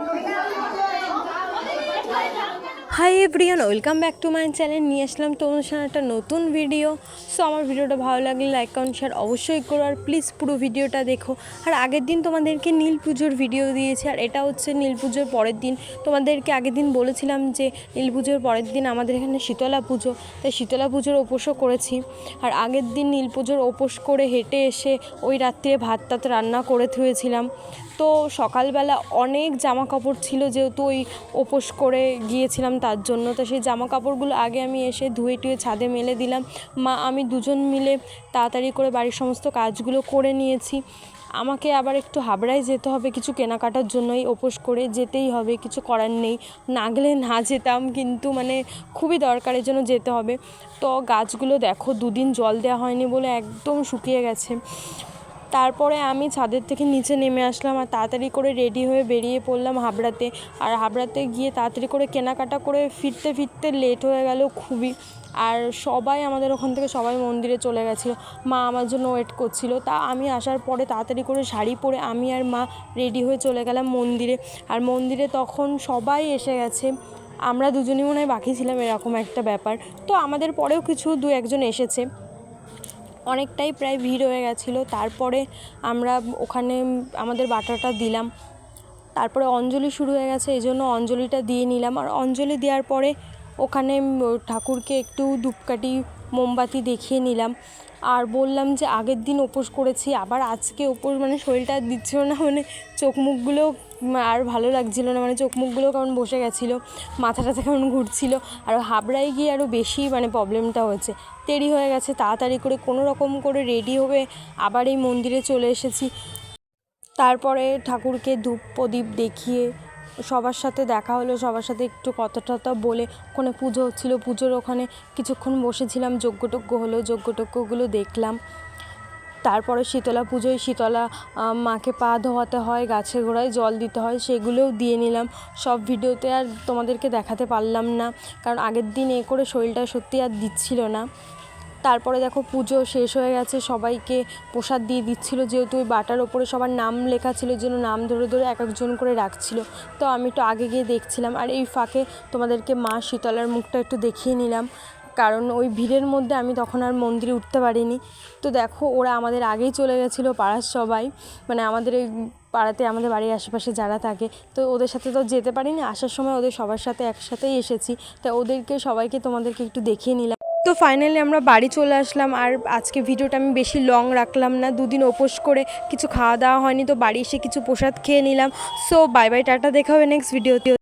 Obrigada. Hi everyone, welcome back to my channel. নিয়ে আসলাম তো অনুষ্ঠান একটা নতুন ভিডিও। সো আমার ভিডিওটা ভালো লাগলে লাইক, কমেন্ট, শেয়ার অবশ্যই করো। আর প্লিজ পুরো ভিডিওটা দেখো। আর আগের দিন তোমাদেরকে নীল পুজোর ভিডিও দিয়েছি। আর এটা হচ্ছে নীল পুজোর পরের দিন। তোমাদেরকে আগের দিন বলেছিলাম যে নীল পুজোর পরের দিন আমাদের এখানে শীতলা পুজো। তাই শীতলা পুজোর উপোসও করেছি। আর আগের দিন নীল পুজোর উপোস করে হেঁটে এসে ওই রাত্রে ভাত টাত রান্না করে থুয়েছিলাম। তো সকালবেলা অনেক জামা কাপড় ছিল যেহেতু ওই উপোস করে গিয়েছিলাম তার জন্য। তো সেই জামা কাপড়গুলো আগে আমি এসে ধুয়ে টুয়ে ছাদে মেলে দিলাম। মা, আমি দুজন মিলে তাড়াতাড়ি করে বাড়ির সমস্ত কাজগুলো করে নিয়েছি। আমাকে আবার একটু হাবড়ায় যেতে হবে কিছু কেনাকাটার জন্যই উপোস করে যেতেই হবে, কিছু করার নেই। না গেলে না যেতাম, কিন্তু মানে খুবই দরকারের জন্য যেতে হবে। তো গাছগুলো দেখো, দুদিন জল দেওয়া হয়নি বলে একদম শুকিয়ে গেছে। তারপরে আমি ছাদের থেকে নিচে নেমে আসলাম আর তাড়াতাড়ি করে রেডি হয়ে বেরিয়ে পড়লাম হাবড়াতে। আর হাবড়াতে গিয়ে তাড়াতাড়ি করে কেনাকাটা করে ফিরতে ফিরতে লেট হয়ে গেল খুবই। আর সবাই আমাদের ওখান থেকে সবাই মন্দিরে চলে গেছিল। মা আমার জন্য ওয়েট করছিল। তা আমি আসার পরে তাড়াতাড়ি করে শাড়ি পরে আমি আর মা রেডি হয়ে চলে গেলাম মন্দিরে। আর মন্দিরে তখন সবাই এসে গেছে। আমরা দুজনই মনে হয় বাকি ছিলাম এরকম একটা ব্যাপার। তো আমাদের পরেও কিছু দু একজন এসেছে। অনেকটাই প্রায় ভিড় হয়ে গেছিল। তারপরে আমরা ওখানে আমাদের বাটাটা দিলাম। তারপরে অঞ্জলি শুরু হয়ে গেছে এই জন্য অঞ্জলিটা দিয়ে নিলাম। আর অঞ্জলি দেওয়ার পরে ওখানে ঠাকুরকে একটু ধূপকাঠি মোমবাতি দেখিয়ে নিলাম। আর বললাম যে, আগের দিন উপোস করেছি, আবার আজকে উপোস মানে শরীরটা আর দিচ্ছিল না মানে চোখ মুখগুলো আর ভালো লাগছিল না মানে চোখ মুখগুলো কেমন বসে গেছিল, মাথাটা কেমন ঘুরছিল, আর হাবড়ায় গিয়ে আরও বেশি মানে প্রবলেমটা হয়েছে। দেরি হয়ে গেছে, তাড়াতাড়ি করে কোনো রকম করে রেডি হয়ে আবার এই মন্দিরে চলে এসেছি। তারপরে ঠাকুরকে ধূপ প্রদীপ দেখিয়ে সবার সাথে দেখা হলো, সবার সাথে একটু কথা টথা বলে, ওখানে পুজো হচ্ছিল, পুজোর ওখানে কিছুক্ষণ বসেছিলাম যজ্ঞটজ্ঞ হলো যজ্ঞটজ্ঞগুলো দেখলাম। তারপরে শীতলা পুজোয় শীতলা মাকে পা ধোয়াতে হয়, গাছের গোড়ায় জল দিতে হয়, সেগুলোও দিয়ে নিলাম। সব ভিডিওতে আর তোমাদেরকে দেখাতে পারলাম না, কারণ আগের দিন এ করে শরীরটা সত্যি আর দিচ্ছিল না। তারপরে দেখো পুজো শেষ হয়ে গেছে, সবাইকে প্রসাদ দিয়ে দিচ্ছিল যেহেতু ওই বাটার ওপরে সবার নাম লেখা ছিল জন্য নাম ধরে ধরে এক একজন করে রাখছিল। তো আমি একটু আগে গিয়ে দেখছিলাম, আর এই ফাঁকে তোমাদেরকে মা শীতলার মুখটা একটু দেখিয়ে নিলাম। কারণ ওই ভিড়ের মধ্যে আমি তখন আর মন্দিরে উঠতে পারিনি। তো দেখো ওরা আমাদের আগেই চলে গেছিল পাড়ার সবাই মানে আমাদের এই পাড়াতে আমাদের বাড়ির আশেপাশে যারা থাকে। তো ওদের সাথে তো যেতে পারিনি, আসার সময় ওদের সবার সাথে একসাথেই এসেছি। তা ওদেরকে সবাইকে তোমাদেরকে একটু দেখিয়ে নিলাম। তো ফাইনালি আমরা বাড়ি চলে আসলাম আর আজকে ভিডিওটা আমি বেশি লং রাখলাম না। দুদিন উপোস করে কিছু খাওয়া দাওয়া হয়নি, তো বাড়ি এসে কিছু প্রসাদ খেয়ে নিলাম। সো বাই বাই টাটা, দেখা হবে নেক্সট ভিডিওতে